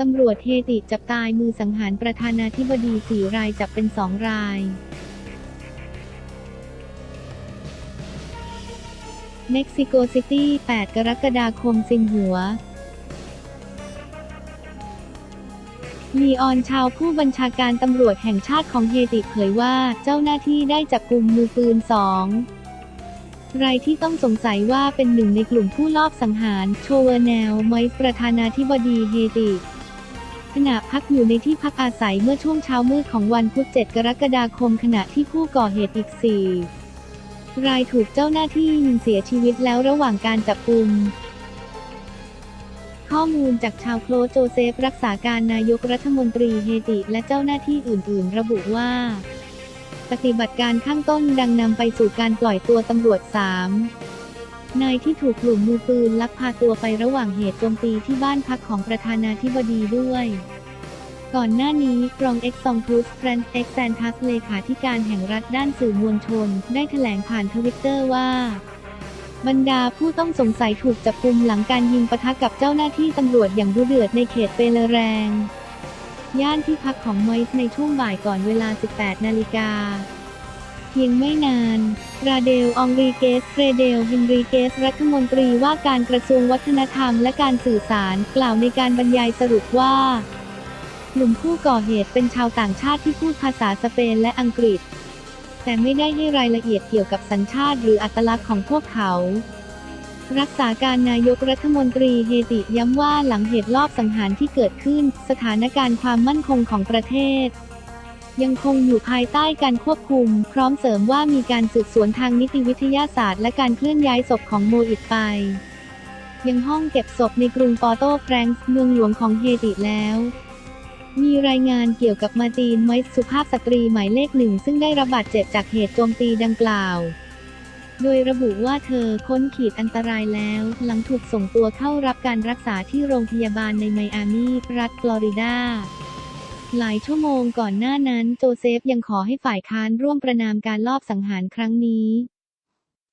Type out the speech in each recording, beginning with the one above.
ตำรวจเฮติจับตายมือสังหารประธานาธิบดีสี่รายจับเป็นสองรายเม็กซิโกซิตี้ 8 กรกฎาคมซินหัว ลีออนชาวผู้บัญชาการตำรวจแห่งชาติของเฮติเผยว่าเจ้าหน้าที่ได้จับกลุ่มมือปืนสองรายที่ต้องสงสัยว่าเป็นหนึ่งในกลุ่มผู้ลอบสังหาร โชเวอร์แนลไมส์ประธานาธิบดีเฮติ ขณะพักอยู่ในที่พักอาศัยเมื่อช่วงเช้ามืดของวันพุธ 7 กรกฎาคมขณะที่ผู้ก่อเหตุอีก 4 รายถูกเจ้าหน้าที่ยิงเสียชีวิตแล้วระหว่างการจับกุม ข้อมูลจากชาวโคลโจเซฟรักษาการนายกรัฐมนตรีเฮติ และเจ้าหน้าที่อื่น ๆ ระบุว่า ปฏิบัติการข้างต้นดังนำไปสู่การปล่อยตัวตำรวจสาม นายที่ถูกกลุ่มมือปืนลักพาตัวไประหว่างเหตุโจมตีที่บ้านพักของประธานาธิบดีด้วย ก่อนหน้านี้รองเอ็กซองทูสแฟรนซ์เอ็กแซนทัสเลขาธิการแห่งรัฐด้านสื่อมวลชน ได้แถลงผ่านทวิตเตอร์ว่า บรรดาผู้ต้องสงสัยถูกจับกุมหลังการยิงปะทะกับเจ้าหน้าที่ตำรวจอย่างดุเดือดในเขตเปเลแรง ย่านที่พักของมอยส์ในช่วงบ่ายก่อนเวลา 18 นาฬิกา เพียงไม่นานราเดลองรีเกสเรเดลฮินรีเกส รัฐมนตรีว่าการกระทรวงวัฒนธรรมและการสื่อสาร กล่าวในการบรรยายสรุปว่ากลุ่มผู้ก่อเหตุเป็นชาวต่างชาติที่พูดภาษาสเปนและอังกฤษ แต่ไม่ได้ให้รายละเอียดเกี่ยวกับสัญชาติหรืออัตลักษณ์ของพวกเขารักษาการนายกรัฐมนตรีเฮติย้ำว่าหลังเหตุลอบสังหารที่เกิดขึ้น สถานการณ์ความมั่นคงของประเทศ ยังคงอยู่ภายใต้การควบคุม พร้อมเสริมว่ามีการสืบสวนทางนิติวิทยาศาสตร์ และการเคลื่อนย้ายศพของโมอิดไป ยังห้องเก็บศพในกรุงปอโตแฟรงซ์เมืองหลวงของเฮติแล้วมีรายงานเกี่ยวกับมาตีนไมส์สุภาพสตรีหมายเลขหนึ่งซึ่งได้รับบาดเจ็บจากเหตุโจมตีดังกล่าว โดยระบุว่าเธอพ้นขีดอันตรายแล้ว หลังถูกส่งตัวเข้ารับการรักษาที่โรงพยาบาลในไมอามีรัฐฟลอริดา หลายชั่วโมงก่อนหน้านั้นโจเซฟยังขอให้ฝ่ายค้านร่วมประนามการลอบสังหารครั้งนี้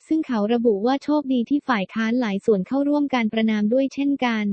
ซึ่งเขาระบุว่าโชคดีที่ฝ่ายค้านหลายส่วนเข้าร่วมการประนามด้วยเช่นกัน